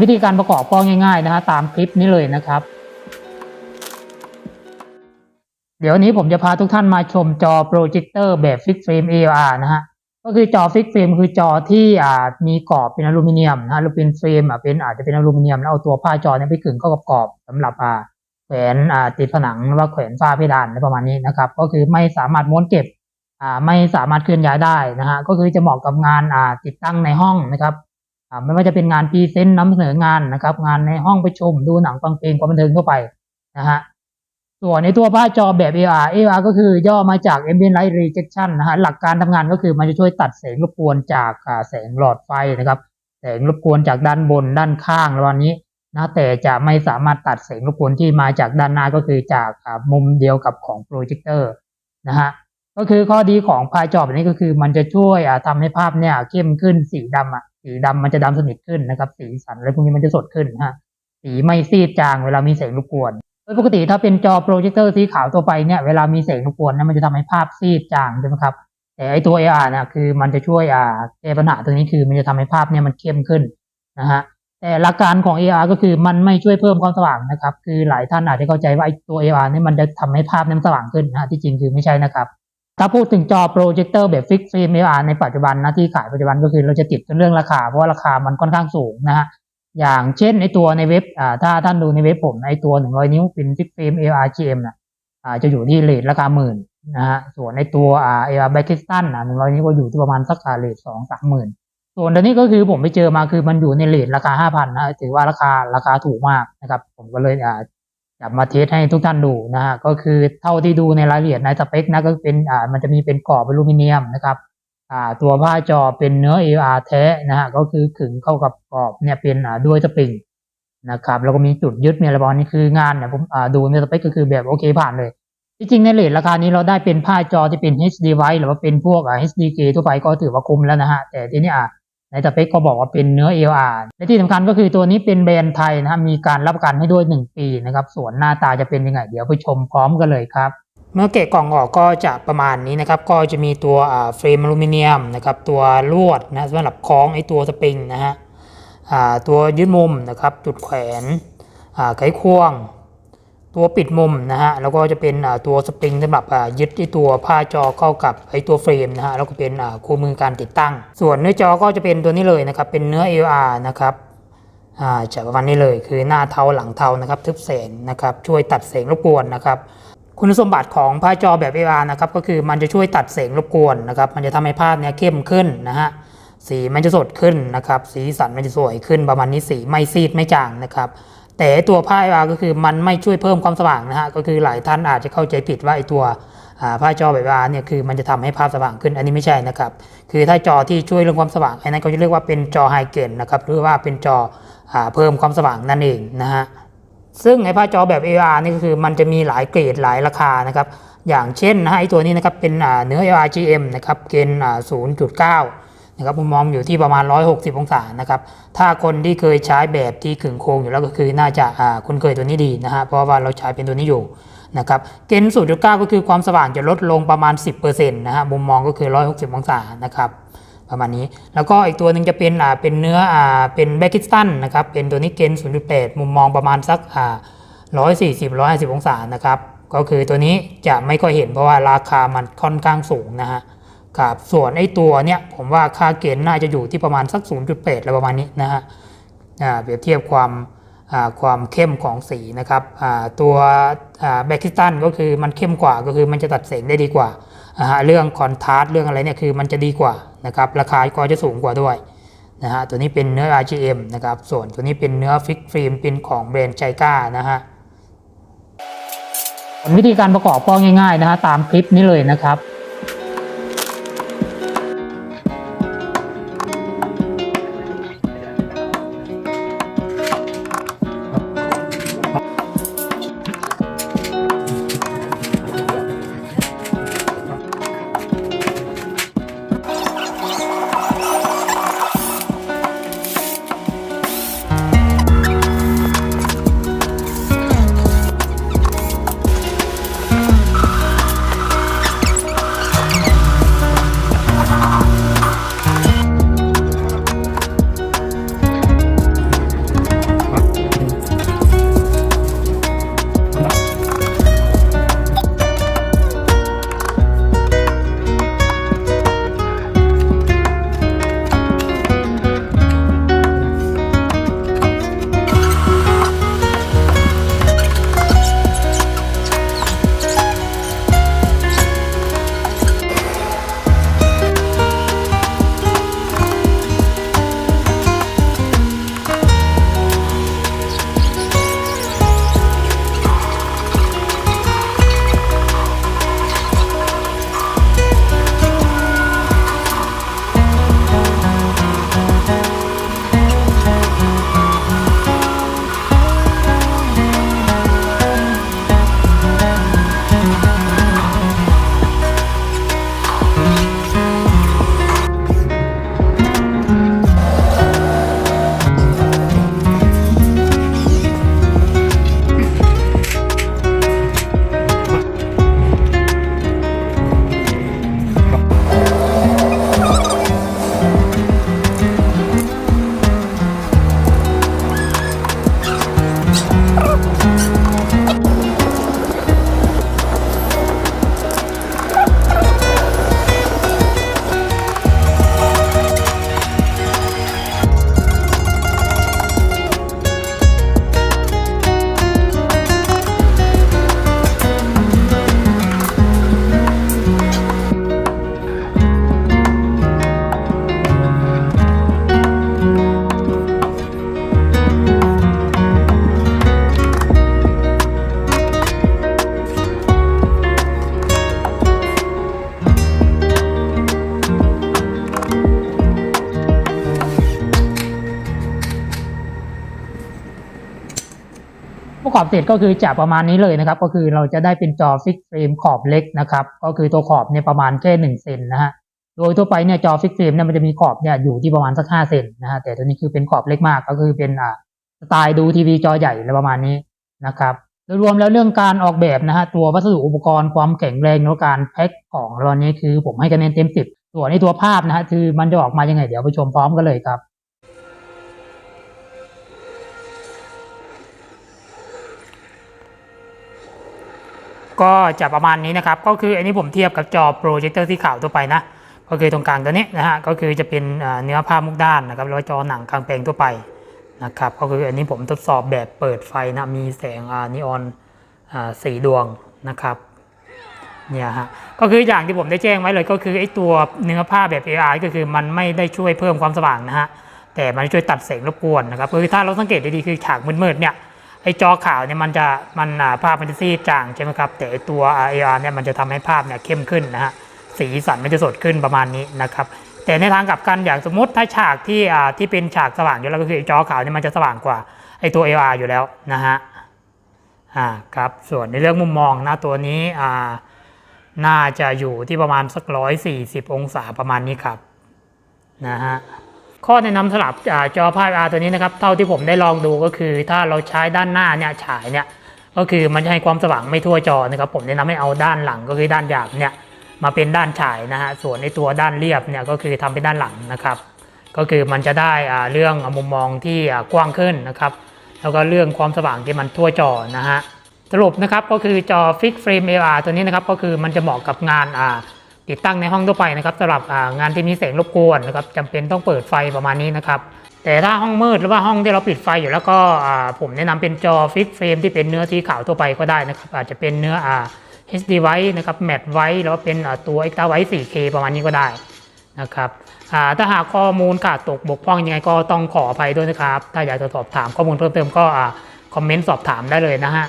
วิธีการประกอบก็ง่าย ๆ นะฮะตามคลิปนี้เลยนะครับ เดี๋ยวนี้ผมจะพาทุกท่านมาชมจอโปรเจคเตอร์แบบฟิกเฟรม AR นะฮะก็คือจอฟิกเฟรมคือจอที่อ่ามีกรอบเป็นอลูมิเนียมนะหรือเป็นเฟรมอะเป็นอาจจะเป็นอลูมิเนียมแล้วเอาตัวผ้าจอเนี่ยไปขึงเข้ากับกรอบสำหรับอ่าแขวนอ่าติดผนังหรือว่าแขวนฝ้าเพดานอะไรประมาณนี้นะครับ ก็คือไม่สามารถม้วนเก็บอ่าไม่สามารถเคลื่อนย้ายได้นะฮะก็คือจะเหมาะกับงานอ่าติดตั้งในห้องนะครับ ไม่ว่าจะเป็นงานพรีเซนต์นำเสนองานนะครับ งานในห้องประชุมดูหนังฟังเพลงความบันเทิงทั่วไปนะฮะส่วนในตัวผ้าจอแบบ AR AR ก็คือย่อมาจาก Ambient Light Rejection นะฮะหลักการทำงานก็คือมันจะช่วยตัดแสงรบกวนจากแสงหลอดไฟนะครับ แสงรบกวนจากด้านบนด้านข้างระหว่างนี้นะแต่จะไม่สามารถตัดแสงรบกวนที่มาจากด้านหน้าก็คือจากมุมเดียวกับของโปรเจคเตอร์นะฮะก็คือข้อดีของผ้าจอแบบนี้ก็คือมันจะช่วยอ่าทำให้ภาพเนี่ยเข้มขึ้นสีดำอะ สีดำมันจะดำสนิทขึ้นนะครับ สีสันอะไรพวกนี้มันจะสดขึ้นฮะสีไม่ซีดจางเวลามีแสงรบกวนโดยปกติถ้าเป็นจอโปรเจคเตอร์สีขาวตัวไปเนี่ยเวลามีแสงรบกวนเนี่ยมันจะทำให้ภาพซีดจางใช่ไหมครับแต่ไอตัว AR เนี่ยคือมันจะช่วยอ่าแก้ปัญหาตรงนี้คือมันจะทำให้ภาพเนี่ยมันเข้มขึ้นนะฮะแต่หลักการของ AR ก็คือมันไม่ช่วยเพิ่มความสว่างนะครับ คือหลายท่านอาจจะเข้าใจว่าไอตัว AR เนี่ยมันจะทำให้ภาพเนี่ยมันสว่างขึ้นนะที่จริงคือไม่ใช่นะครับ ถ้าพูดถึงจอโปรเจคเตอร์แบบฟิกฟิล์ม AR ในปัจจุบันนะที่ขายปัจจุบันก็คือเราจะติดกันเรื่องราคา เพราะว่าราคามันค่อนข้างสูงนะฮะอย่างเช่นในตัวในเว็บอ่าถ้าท่านดูในเว็บผมในตัวหนึ่งร้อยนิ้วเป็นฟิกเฟรม ARGM นะอ่าจะอยู่ที่เรทราคาหมื่นนะฮะส่วนในตัวอ่า AR b a c k i s t a n อะหนึ่งร้อยนิ้วก็อยู่ที่ประมาณสักอ่าเรทสองสามหมื่นส่วนตัวนี้ก็คือผมไปเจอมาคือมันอยู่ในเรทราคาห้าพันนะถือว่าราคาราคาถูกมากนะครับผมก็เลยอ่า จับมาเทสให้ทุกท่านดูนะฮะก็คือเท่าที่ดูในรายละเอียดในสเปคนะก็เป็นอ่ามันจะมีเป็นกรอบอลูมิเนียมนะครับอ่าตัวผ้าจอเป็นเนื้อ AR แท้นะฮะก็คือขึงเข้ากับกรอบเนี่ยเป็นอ่าด้วยสปริงนะครับแล้วก็มีจุดยึดมีอะไรประมาณนี้คืองานเนี่ยผมอ่าดูในสเปคก็คือแบบโอเคผ่านเลยที่จริงในเลทราคานี้เราได้เป็นผ้าจอที่เป็น HD White หรือว่าเป็นพวกอ่า HDK ทั่วไปก็ถือว่าคุ้มแล้วนะฮะแต่ทีนี้อะ ในสเปคก็บอกว่าเป็นเนื้อ AR และที่สำคัญก็คือตัวนี้เป็นแบรนด์ไทยนะฮะมีการรับประกันให้ด้วย 1 ปีนะครับ ส่วนหน้าตาจะเป็นยังไง เดี๋ยวไปชมพร้อมกันเลยครับ เมื่อเกะกล่องออกก็จะประมาณนี้นะครับ ก็จะมีตัวเฟรมอลูมิเนียมนะครับ ตัวลวดนะสำหรับคล้องไอตัวสปริงนะฮะตัวยึดมุมนะครับ จุดแขวนไขควง ตัวปิดมุมนะฮะแล้วก็จะเป็นตัวสปริงสำหรับยึดที่ตัวผ้าจอเข้ากับไอตัวเฟรมนะฮะแล้วก็เป็นคู่มือการติดตั้ง ส่วนเนื้อจอก็จะเป็นตัวนี้เลยนะครับเป็นเนื้อ LR นะครับจะประมาณนี้เลยคือหน้าเทาหลังเทานะครับทึบแสงนะครับช่วยตัดแสงรบกวนนะครับคุณสมบัติของผ้าจอแบบ AR นะครับก็คือมันจะช่วยตัดแสงรบกวนนะครับมันจะทำให้ภาพเนี้ยเข้มขึ้นนะฮะสีมันจะสดขึ้นนะครับสีสันมันจะสวยขึ้นประมาณนี้สีไม่ซีดไม่จางนะครับ แต่ตัวผ้า AR ก็คือมันไม่ช่วยเพิ่มความสว่างนะฮะก็คือหลายท่านอาจจะเข้าใจผิดว่าไอตัวผ้าจอแบบ AR เนี่ยคือมันจะทำให้ภาพสว่างขึ้นอันนี้ไม่ใช่นะครับคือถ้าจอที่ช่วยเรื่องความสว่างอันนั้นก็จะเรียกว่าเป็นจอไฮเกนนะครับหรือว่าเป็นจออเพิ่มความสว่างนั่นเองนะฮะซึ่งไอ้ผ้าจอแบบ AR นี่ก็คือมันจะมีหลายเกรดหลายราคานะครับอย่างเช่นนะฮะไอ้ตัวนี้นะครับเป็นเนื้อ ARGM นะครับเกณฑ์0.9 นะครับมุมมองอยู่ที่ประมาณ 160 องศานะครับถ้าคนที่เคยใช้แบบที่ขึงโครงอยู่แล้วก็คือน่าจะอ่าคุ้นเคยตัวนี้ดีนะฮะเพราะว่าเราใช้เป็นตัวนี้อยู่นะครับเกณฑ์0.9ก็คือความสว่างจะลดลงประมาณ 10%นะฮะมุมมองก็คือ 160 องศานะครับประมาณนี้ แล้วก็อีกตัวหนึ่งจะเป็นอ่าเป็นเนื้ออ่าเป็นแบกิสตันนะครับเป็นตัวนี้เกณฑ์0.8 มุมมองประมาณสักอ่า140 150 องศานะครับก็คือตัวนี้จะไม่ค่อยเห็นเพราะว่าราคามันค่อนข้างสูงนะฮะ ครับส่วนไอ้ตัวเนี้ยผมว่าค่าเกณฑ์น่าจะอยู่ที่ประมาณสัก 0.8อะไรประมาณนี้นะฮะอ่าเปรียบเทียบความอ่าความเข้มของสีนะครับอ่าตัวอ่าแบกิสตันก็คือมันเข้มกว่าก็คือมันจะตัดแสงได้ดีกว่าอ่า เรื่องคอนทราสต์เรื่องอะไรเนี่ยคือมันจะดีกว่านะครับราคาก็จะสูงกว่าด้วยนะฮะตัวนี้เป็นเนื้อ RGM นะครับส่วนตัวนี้เป็นเนื้อฟิกฟิล์มเป็นของแบรนด์ไจก้านะฮะวิธีการประกอบก็ง่ายๆนะฮะตามคลิปนี้เลยนะครับ ประกอบเสร็จก็คือจะประมาณนี้เลยนะครับ ก็คือเราจะได้เป็นจอฟิกเฟรมขอบเล็กนะครับ ก็คือตัวขอบเนี่ยประมาณแค่หนึ่งเซนนะฮะโดยทั่วไปเนี่ยจอฟิกเฟรมเนี่ยมันจะมีขอบเนี่ยอยู่ที่ประมาณสักห้าเซนนะฮะแต่ตัวนี้คือเป็นขอบเล็กมากก็คือเป็นอ่าสไตล์ดูทีวีจอใหญ่อะไรประมาณนี้นะครับโดยรวมแล้วเรื่องการออกแบบนะฮะตัววัสดุอุปกรณ์ความแข็งแรงแล้วการแพ็คของเรานี้คือผมให้คะแนนเต็มสิบส่วนในตัวภาพนะฮะคือมันจะออกมายังไงเดี๋ยวไปชมพร้อมกันเลยครับ ก็จะประมาณนี้นะครับ ก็คืออันนี้ผมเทียบกับจอโปรเจคเตอร์ที่ขาวทั่วไปนะ ก็คือตรงกลางตัวนี้นะฮะ ก็คือจะเป็นเนื้อผ้ามุกด้านนะครับแล้วจอหนังกลางแปลงทั่วไปนะครับ ก็คืออันนี้ผมทดสอบแบบเปิดไฟนะ มีแสงอ่านีออนสีดวงนะครับ เนี่ยฮะ ก็คืออย่างที่ผมได้แจ้งไว้เลยก็คือไอ้ตัวเนื้อผ้าแบบ AR ก็คือมันไม่ได้ช่วยเพิ่มความสว่างนะฮะ แต่มันช่วยตัดแสงรบกวนนะครับ คือถ้าเราสังเกตดีๆคือฉากมืดๆเนี่ย ไอ้จอขาวเนี่ยมันจะมันภาพมันจะซีดจางใช่ไหมครับ แต่ไอ้ตัว AR เนี่ยมันจะทำให้ภาพเนี่ยเข้มขึ้นนะฮะสีสันมันจะสดขึ้นประมาณนี้นะครับแต่ในทางกลับกันอย่างสมมติถ้าฉากที่อ่าที่เป็นฉากสว่างอยู่แล้วก็คือจอขาวเนี่ยมันจะสว่างกว่าไอ้ตัว AR อยู่แล้วนะฮะอ่าครับส่วนในเรื่องมุมมองนะตัวนี้อ่าน่าจะอยู่ที่ประมาณสักร้อยสี่สิบองศาประมาณนี้ครับนะฮะ ข้อแนะนำสำหรับอาจอภาพ R ตัวนี้นะครับ เท่าที่ผมได้ลองดูก็คือ ถ้าเราใช้ด้านหน้าเนี่ยฉายเนี่ยก็คือมันจะให้ความสว่างไม่ทั่วจอนะครับ ผมแนะนำให้เอาด้านหลังก็คือด้านหยาบเนี่ยมาเป็นด้านฉายนะฮะส่วนในตัวด้านเรียบเนี่ยก็คือทำเป็นด้านหลังนะครับ ก็คือมันจะได้อ่าเรื่องมุมมองที่กว้างขึ้นนะครับ แล้วก็เรื่องความสว่างที่มันทั่วจอนะฮะสรุปนะครับก็คือจอ Fix Frame AR ตัวนี้นะครับก็คือมันจะเหมาะกับงานอ่า ติดตั้งในห้องทั่วไปนะครับสำหรับงานที่มีแสงรบกวนนะครับจำเป็นต้องเปิดไฟประมาณนี้นะครับแต่ถ้าห้องมืดหรือว่าห้องที่เราปิดไฟอยู่แล้วก็ผมแนะนำเป็นจอ Fix Frame ที่เป็นเนื้อสีขาวทั่วไปก็ได้นะครับอาจจะเป็นเนื้ออ HD White นะครับ Matte White หรือว่าเป็นตัว Extra White 4K ประมาณนี้ก็ได้นะครับถ้าหากข้อมูลขาดตกบกพร่องยังไงก็ต้องขออภัยด้วยนะครับ ถ้าอยากจะสอบถามข้อมูลเพิ่มเติมก็คอมเมนต์สอบถามได้เลยนะฮะ